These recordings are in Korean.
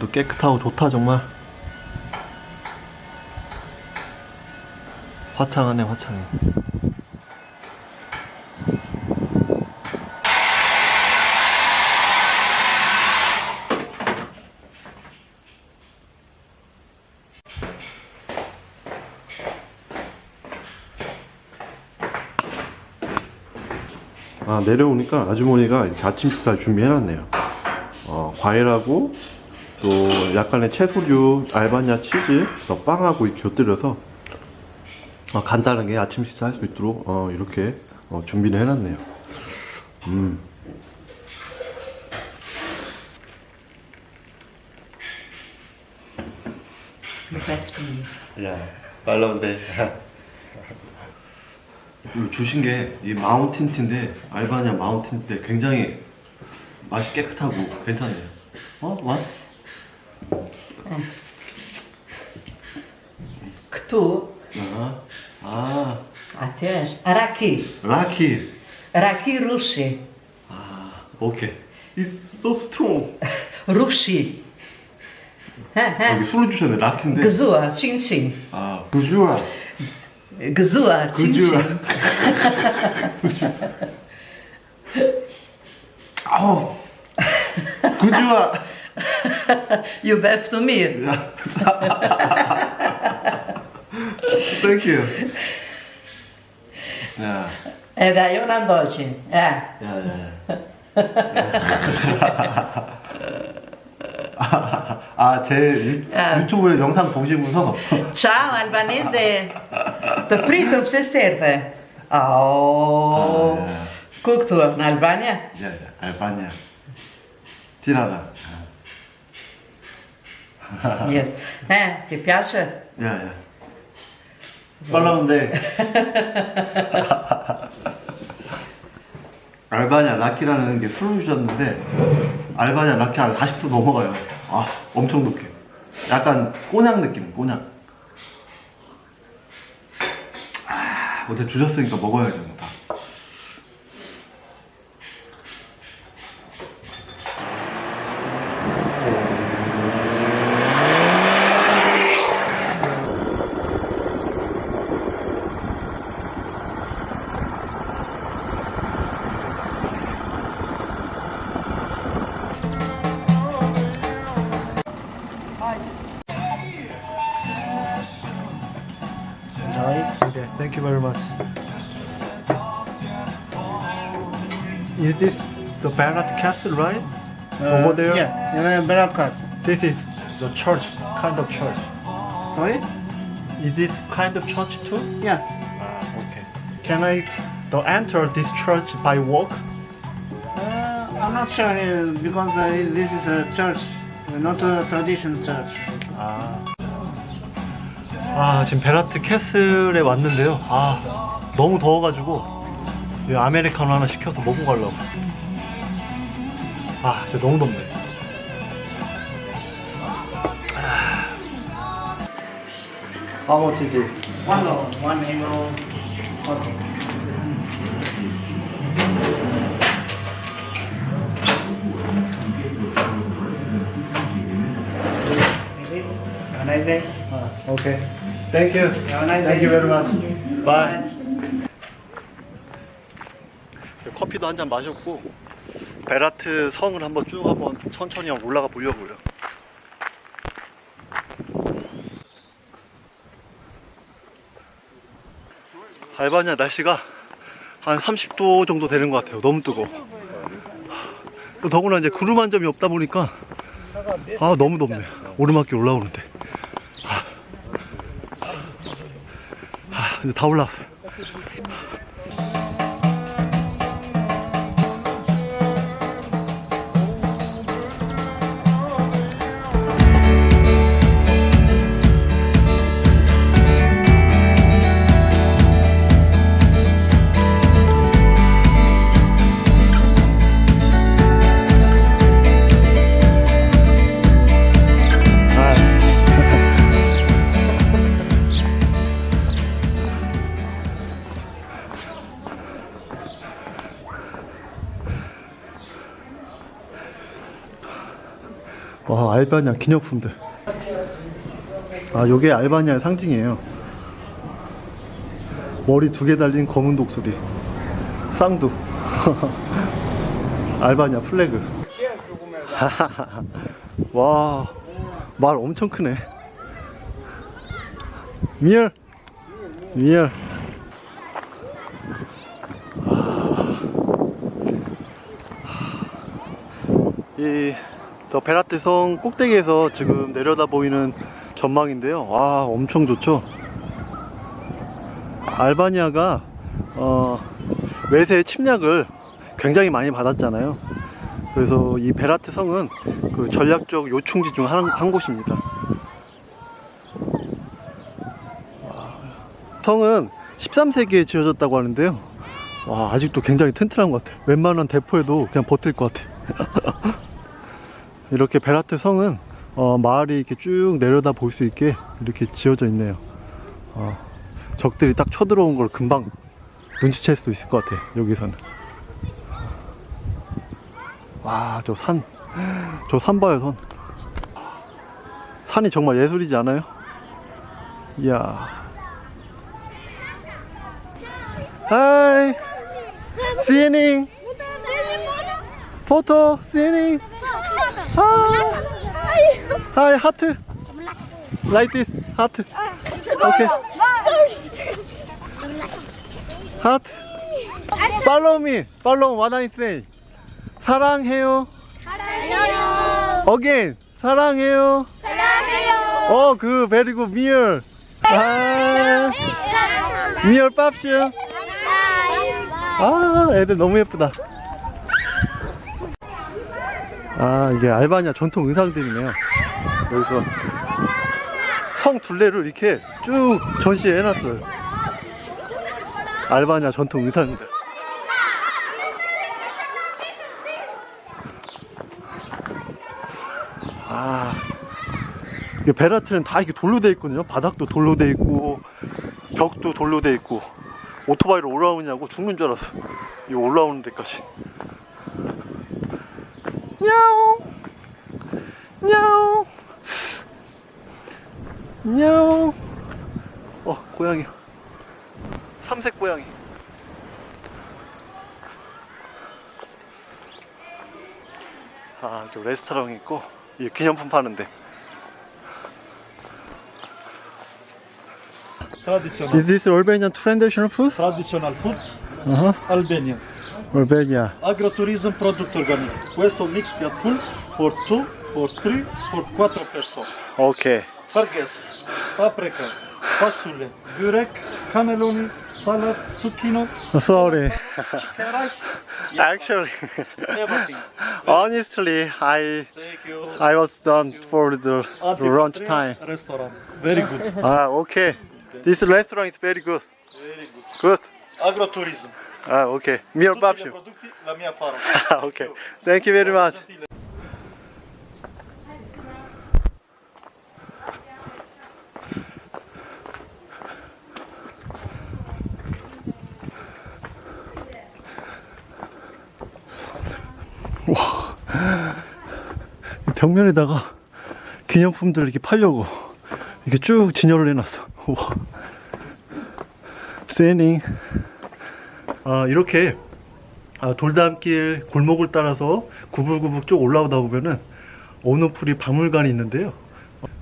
오늘도 깨끗하고 좋다 정말. 화창하네 화창해. 아 내려오니까 아주머니가 이렇게 아침 식사 준비해놨네요. 어, 과일하고 또 약간의 채소류, 알바냐 치즈, 또 빵하고 곁들여서 어, 간단하게 아침 식사할 수 있도록 어, 이렇게 어, 준비를 해놨네요. 음. 야, 빨라운데. 주신 게 이 마운틴 티인데 알바냐 마운틴 때 굉장히 맛이 깨끗하고 괜찮네요. 어? 왓? Ktu, 아, 아, ateş, Araki, 라키. Raki Rusi, 아, 오케이. It's so strong. Rusi. He 여기 he, 술을 주셨네, 라키인데. Gzua, Çin Çin. 아, 구주아. Gzua, Çin 구주아. Çin. 아우. 구주아. You mir. 야. Thank you. 야, E da io non doci. Eh. 야, 야, 야. 아, 제 유, 아. 유튜브 영상 보시면서 Ciao albanese. Të pritum se serve. Oh. Ah, yeah. Ku këtu në Albania? 야, 야, 알바냐. 티라가. Yes. Eh, ti piace? 빨라운데. 알바냐 라키라는 게 술을 주셨는데 알바냐 라키 한 40% 넘어가요. 아, 엄청 높게. 약간 꼬냑 느낌, 꼬냑. 아, 어제 주셨으니까 먹어야죠, 뭐 다. Okay, thank you very much. Is this the Barat Castle, right? Over there? Yeah, yeah, Barakas. This is the church, kind of church. Sorry? Is this kind of church too? Yeah. Ah, okay. Can I the enter this church by walk? Uh, I'm not sure uh, because uh, this is a church, uh, not a traditional church. 아. 아, 지금 베라트 캐슬에 왔는데요. 아, 너무 더워가지고, 이 아메리카노 하나 시켜서 먹고 가려고. 아, 진짜 너무 덥네. How much is it? One euro, one euro. Okay. Have a nice day. 아, okay. Thank you. Nice Thank you very much. Bye. 커피도 한 잔 마셨고 베라트 성을 한번 쭉 한번 천천히 올라가 보려고요. 알바니아 날씨가 한 30도 정도 되는 것 같아요. 너무 뜨거. 또 더구나 이제 구름 한 점이 없다 보니까 아 너무 덥네. 오르막길 올라오는데. 아, 아 근데 다 올라왔어요. 알바니아 기념품들. 아, 요게 알바니아의 상징이에요. 머리 두 개 달린 검은 독수리. 쌍두. 알바니아 플래그. 와, 말 엄청 크네. 미얼. 미얼. 이, 저 베라트 성 꼭대기에서 지금 내려다 보이는 전망인데요. 와, 엄청 좋죠? 알바니아가, 어, 외세의 침략을 굉장히 많이 받았잖아요. 그래서 이 베라트 성은 그 전략적 요충지 중 한, 한 곳입니다. 와, 성은 13세기에 지어졌다고 하는데요. 와, 아직도 굉장히 튼튼한 것 같아요. 웬만한 대포에도 그냥 버틸 것 같아요. 이렇게 베라트 성은 어, 마을이 이렇게 쭉 내려다 볼 수 있게 이렇게 지어져 있네요. 어, 적들이 딱 쳐들어온 걸 금방 눈치챌 수 있을 것 같아. 여기서는. 와, 저 산, 저 산 봐요, 산. 산이 정말 예술이지 않아요? 이야. 하이, 시닝, 포토, 시닝. 하이, 하트. Like this, 하트. 오케이. 하트. Follow me. Follow what I say. 사랑해요. 사랑해요. Again. 사랑해요. 사랑해요. 어, 그 very good. 미얼. 아, 미얼 pap슈. 아, 애들 너무 예쁘다. 아, 이게 알바니아 전통 의상들이네요. 여기서 성 둘레를 이렇게 쭉 전시해 해놨어요. 알바니아 전통 의상들. 아, 이게 베라트는 다 이렇게 돌로 돼 있거든요. 바닥도 돌로 돼 있고, 벽도 돌로 돼 있고, 오토바이로 올라오냐고 죽는 줄 알았어. 이 올라오는 데까지. 야옹! 야옹! 야옹! 어, 고양이. 삼색 고양이. 아, 저 레스토랑 있고, 이 기념품 파는데. Traditional, Is this Albanian traditional food? traditional food Uh-huh. Albanian. Albania. Agrotourism product organic. Questo mix piat full for 2, for 3, for 4 persone. Okay. Farges, paprika, fasule, börek, cannelloni, salad, zucchino, Sorry. chicken rice, Actually, everything. honestly, I Thank you. I was done for the lunch time. Restaurant. Very good. Ah, okay. This restaurant is very good. Very good. Good. Agrotourism. Ah, okay. Mio babciu. prodotti la mia farm. okay. Thank you very much. 와. 벽면에다가 기념품들 이렇게 팔려고 이렇게 쭉 진열을 해놨어. 와. 세닝. 아, 이렇게 아, 돌담길 골목을 따라서 구불구불 쭉 올라오다 보면은 오누풀이 박물관이 있는데요.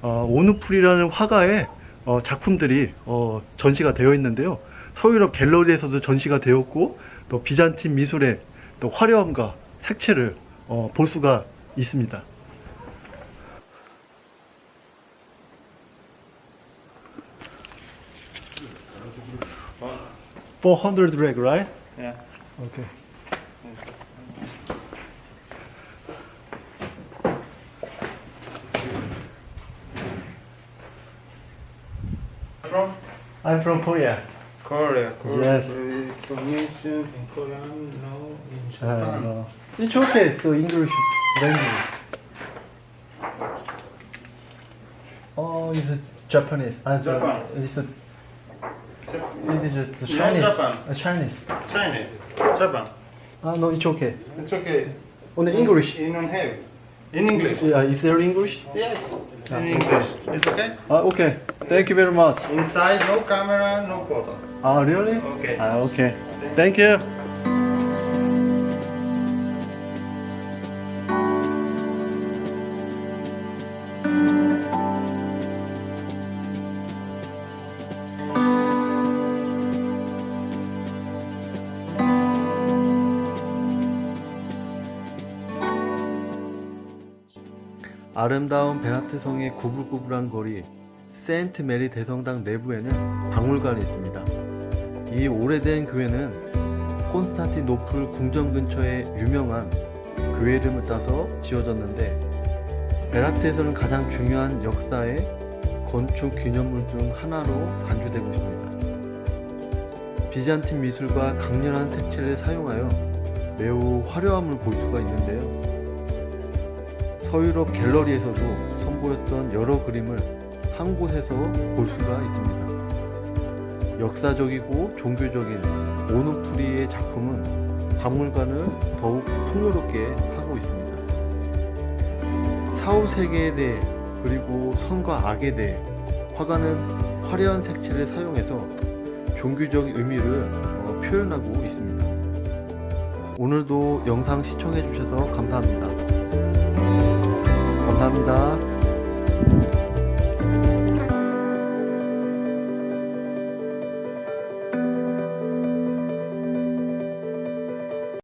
어, 오누풀이라는 화가의 어, 작품들이 어, 전시가 되어 있는데요. 서유럽 갤러리에서도 전시가 되었고 또 비잔틴 미술의 또 화려함과 색채를 어, 볼 수가 있습니다. Four hundred rag, right? Yeah. Okay. From I'm from Korea. Korea. Yes. Information in Korean, no in Uh, no. It's okay. So English language. Oh, it's a Japanese. Uh, Japan. It's a. It is a, No, Chinese. Japan. Uh, Chinese. Chinese. Japan. Ah, no, it's okay. It's okay. Only English. You don't have. In English. Yeah, is there English? Yes. In English. It's okay? Ah, okay. Thank you very much. Inside, no camera, no photo. Ah, really? Okay. Ah, okay. Thank you. 아름다운 베라트 성의 구불구불한 거리 세인트 메리 대성당 내부에는 박물관이 있습니다. 이 오래된 교회는 콘스탄티노플 궁전 근처에 유명한 교회 이름을 따서 지어졌는데 베라트에서는 가장 중요한 역사의 건축 기념물 중 하나로 간주되고 있습니다. 비잔틴 미술과 강렬한 색채를 사용하여 매우 화려함을 볼 수가 있는데요. 서유럽 갤러리에서도 선보였던 여러 그림을 한 곳에서 볼 수가 있습니다. 역사적이고 종교적인 오누프리의 작품은 박물관을 더욱 풍요롭게 하고 있습니다. 사후 세계에 대해 그리고 선과 악에 대해 화가는 화려한 색채를 사용해서 종교적 의미를 어, 표현하고 있습니다. 오늘도 영상 시청해 주셔서 감사합니다. 감사합니다.